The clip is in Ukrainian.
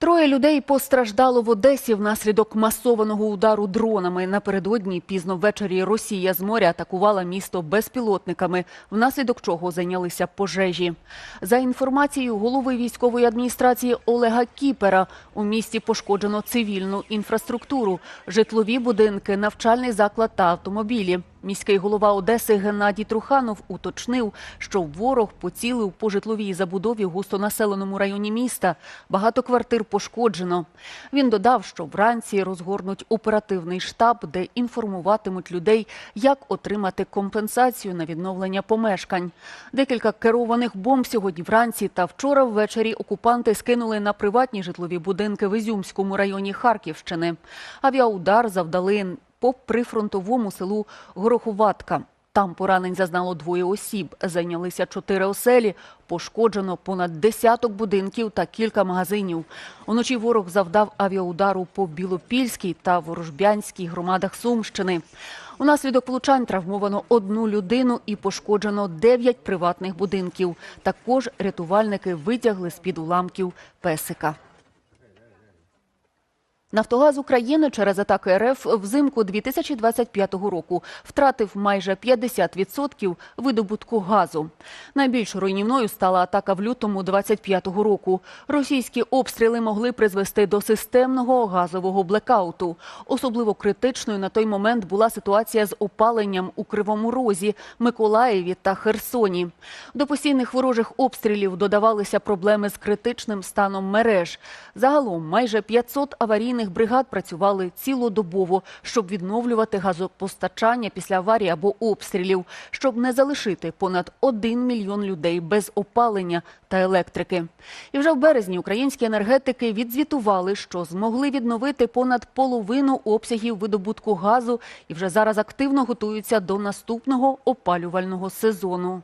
Троє людей постраждало в Одесі внаслідок масованого удару дронами. Напередодні пізно ввечері Росія з моря атакувала місто безпілотниками, внаслідок чого зайнялися пожежі. За інформацією голови військової адміністрації Олега Кіпера, у місті пошкоджено цивільну інфраструктуру, житлові будинки, навчальний заклад та автомобілі. Міський голова Одеси Геннадій Труханов уточнив, що ворог поцілив по житловій забудові в густонаселеному районі міста. Багато квартир пошкоджено. Він додав, що вранці розгорнуть оперативний штаб, де інформуватимуть людей, як отримати компенсацію на відновлення помешкань. Декілька керованих бомб сьогодні вранці та вчора ввечері окупанти скинули на приватні житлові будинки в Ізюмському районі Харківщини. Авіаудар завдали по прифронтовому селу Горохуватка. Там поранень зазнало двоє осіб. Зайнялися чотири оселі. Пошкоджено понад десяток будинків та кілька магазинів. Уночі ворог завдав авіаудару по Білопільській та Ворожбянській громадах Сумщини. Унаслідок влучань травмовано одну людину і пошкоджено дев'ять приватних будинків. Також рятувальники витягли з-під уламків песика. Нафтогаз України через атаки РФ взимку 2025 року втратив майже 50% видобутку газу. Найбільш руйнівною стала атака в лютому 2025 року. Російські обстріли могли призвести до системного газового блекауту. Особливо критичною на той момент була ситуація з опаленням у Кривому Розі, Миколаєві та Херсоні. До постійних ворожих обстрілів додавалися проблеми з критичним станом мереж. Загалом майже 500 аварійних бригад працювали цілодобово, щоб відновлювати газопостачання після аварії або обстрілів, щоб не залишити понад 1 мільйон людей без опалення та електрики. І вже в березні українські енергетики відзвітували, що змогли відновити понад половину обсягів видобутку газу і вже зараз активно готуються до наступного опалювального сезону.